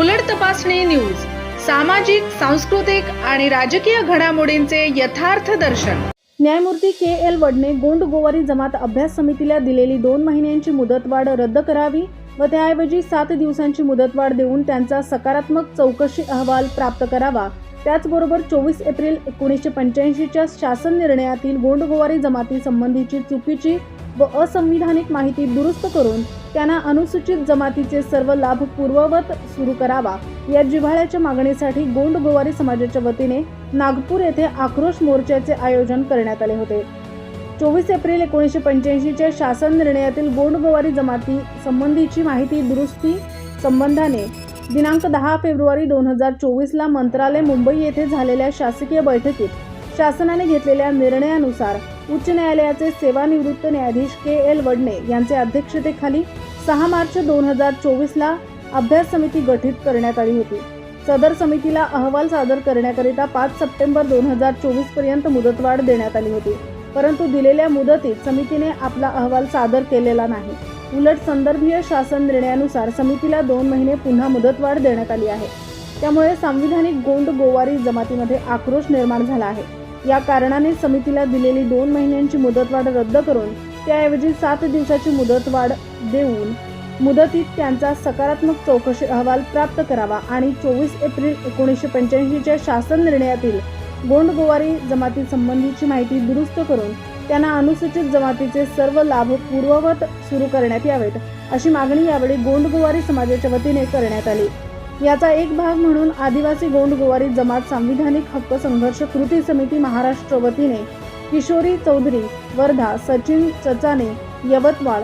उलट तपासणी न्यूज सामाजिक सांस्कृतिक आणि राजकीय घडामोडींचे यथार्थ दर्शन. न्यायमूर्ती के एल वडने गोंड गोवारी जमात अभ्यास समितीला दिलेली दोन महिन्यांची मुदतवाढ रद्द करावी व त्याऐवजी सात दिवसांची मुदतवाढ देऊन त्यांचा सकारात्मक चौकशी अहवाल प्राप्त करावा. त्याचबरोबर चोवीस एप्रिल एकोणीसशे पंच्याऐंशीच्या शासन निर्णयातील गोंड गोवारी जमाती संबंधीची चुकीची व असंविधानिक माहिती दुरुस्त करून त्यांना अनुसूचित जमातीचे सर्व लाभ पूर्ववत सुरू करावा. या जिव्हाळ्याच्या मागणीसाठी गोंड गोवारी समाजाच्या वतीने नागपूर येथे आक्रोश मोर्चाचे आयोजन करण्यात आले होते. चोवीस एप्रिल एकोणीसशे पंच्याऐंशीच्या शासन निर्णयातील गोंड गोवारी जमाती संबंधीची माहिती दुरुस्ती संबंधाने दिनांक दहा फेब्रुवारी दोन हजार चोवीसला मंत्रालय मुंबई येथे झालेल्या शासकीय बैठकीत शासनाने घेतलेल्या निर्णयानुसार उच्च न्यायालयाचे सेवानिवृत्त न्यायाधीश के एल वडणे यांच्या अध्यक्षतेखाली सहा मार्च दोन हजार चोवीसला अभ्यास समिती गठीत करण्यात आली होती. सदर समितीला अहवाल सादर करण्याकरिता पाच सप्टेंबर दोन हजार चोवीसपर्यंत मुदतवाढ देण्यात आली होती. परंतु दिलेल्या मुदतीत समितीने आपला अहवाल सादर केलेला नाही. उलट संदर्भीय शासन निर्णयानुसार समितीला दोन महिने पुन्हा मुदतवाढ देण्यात आली आहे. त्यामुळे सांविधानिक गोंड गोवारी जमातीमध्ये आक्रोश निर्माण झाला आहे. या कारणाने समितीला दिलेली दोन महिन्यांची मुदतवाढ रद्द करून त्याऐवजी सात दिवसाची मुदतवाढ देऊन मुदतीत त्यांचा सकारात्मक चौकशी अहवाल प्राप्त करावा आणि चोवीस एप्रिल एकोणीसशे पंच्याऐंशीच्या शासन निर्णयातील गोंड गोवारी जमाती संबंधीची माहिती दुरुस्त करून त्यांना अनुसूचित जमातीचे सर्व लाभ पूर्ववत सुरू करण्यात यावेत अशी मागणी यावेळी गोंड गोवारी समाजाच्या वतीने करण्यात आली. याचा एक भाग म्हणून आदिवासी गोंड गोवारी जमात सांविधानिक हक्क संघर्ष कृती समिती महाराष्ट्र वतीने किशोरी चौधरी वर्धा सचिन चचाने यवतमाळ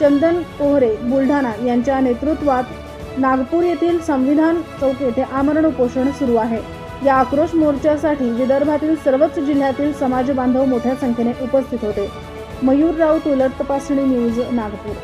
चंदन कोहरे बुलढाणा यांच्या नेतृत्वात नागपूर येथील संविधान चौक येथे आमरण उपोषण सुरू आहे. या आक्रोश मोर्चासाठी विदर्भातील सर्वच जिल्ह्यातील समाज बांधव मोठ्या संख्येने उपस्थित होते. मयूर राऊत उलट तपासणी न्यूज नागपूर.